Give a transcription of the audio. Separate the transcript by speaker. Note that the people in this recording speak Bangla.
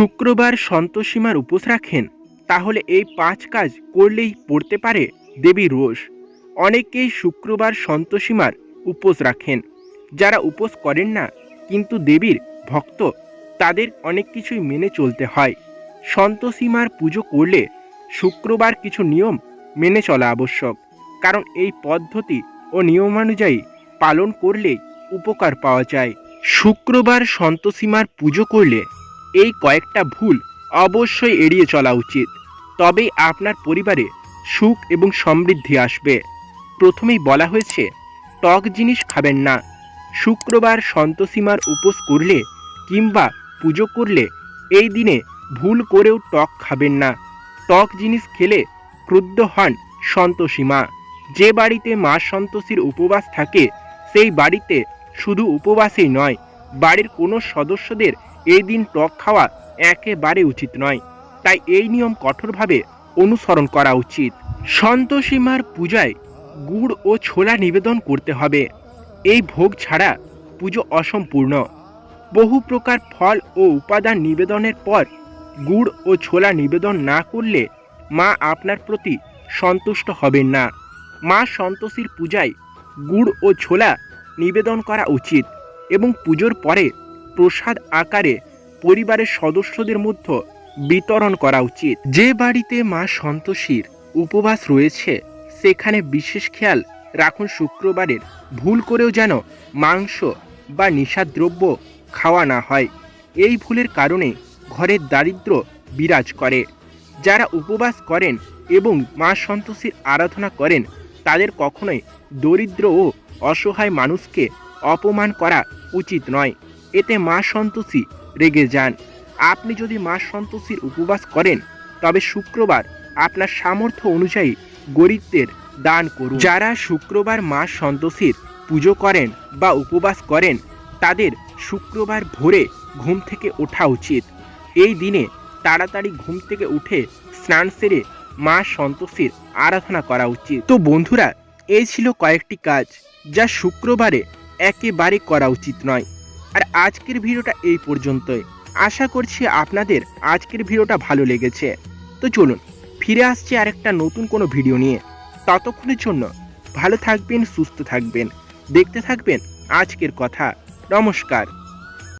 Speaker 1: শুক্রবার সন্তোষীমার উপোস রাখেন, তাহলে এই পাঁচ কাজ করলেই পড়তে পারে দেবী রোষ। অনেকেই শুক্রবার সন্তোষীমার উপোস রাখেন। যারা উপোস করেন না, কিন্তু দেবীর ভক্ত, তাদের অনেক কিছুই মেনে চলতে হয়। সন্তোষীমার পুজো করলে শুক্রবার কিছু নিয়ম মেনে চলা আবশ্যক, কারণ এই পদ্ধতি ও নিয়মানুযায়ী পালন করলে উপকার পাওয়া যায়। শুক্রবার সন্তোষীমার পুজো করলে কয়েকটা ভুল অবশ্যই এড়িয়ে চলা উচিত। তবেই আপনার পরিবারে সুখ এবং সমৃদ্ধি আসবে। প্রথমেই বলা হয়েছে, টক জিনিস খাবেন না। শুক্রবার সন্তোষীমার উপোস করলে কিংবা পুজো করলে এই দিনে ভুল করেও টক খাবেন না। টক জিনিস খেলে ক্রুদ্ধ হন সন্তোষীমা। যে বাড়িতে মা সন্তোষীর উপবাস থাকে, সেই বাড়িতে শুধু উপবাসই নয়, বাড়ির কোনো সদস্যদের এই দিন টক খাওয়া একেবারে উচিত নয়। তাই এই নিয়ম কঠোরভাবে অনুসরণ করা উচিত। সন্তোষীমার পূজায় গুড় ও ছোলা নিবেদন করতে হবে। এই ভোগ ছাড়া পুজো অসম্পূর্ণ। বহু প্রকার ফল ও উপাদান নিবেদনের পর গুড় ও ছোলা নিবেদন না করলে মা আপনার প্রতি সন্তুষ্ট হবেন না। মা সন্তোষীর পূজায় গুড় ও ছোলা নিবেদন করা উচিত এবং পুজোর পরে প্রসাদ আকারে পরিবারের সদস্যদের মধ্যে বিতরণ করা উচিত। যে বাড়িতে মা সন্তোষীর উপবাস রয়েছে, সেখানে বিশেষ খেয়াল রাখুন শুক্রবারের। ভুল করেও যেন মাংস বা নিষাদ্রব্য খাওয়া না হয়। এই ভুলের কারণে ঘরের দারিদ্র বিরাজ করে। যারা উপবাস করেন এবং মা সন্তোষীর আরাধনা করেন, তাদের কখনোই দরিদ্র ও অসহায় মানুষকে অপমান করা উচিত নয়। এতে মা সন্তোষী রেগে যান। আপনি যদি মা সন্তোষীর উপবাস করেন, তবে শুক্রবার আপনার সামর্থ্য অনুযায়ী গরিবদের দান করুন। যারা শুক্রবার মা সন্তোষীর পুজো করেন বা উপবাস করেন, তাদের শুক্রবার ভোরে ঘুম থেকে ওঠা উচিত। এই দিনে তাড়াতাড়ি ঘুম থেকে উঠে স্নান সেরে মা সন্তোষীর আরাধনা করা উচিত। তো বন্ধুরা, এই ছিল কয়েকটি কাজ যা শুক্রবারে একেবারে করা উচিত নয়। আর আজকের ভিডিওটা এই পর্যন্তই। আশা করছি আপনাদের আজকের ভিডিওটা ভালো লেগেছে। তো চলুন, ফিরে আসছি আরেকটা নতুন কোনো ভিডিও নিয়ে। ততক্ষণের জন্য ভালো থাকবেন, সুস্থ থাকবেন। দেখতে থাকবেন আজকের কথা। নমস্কার।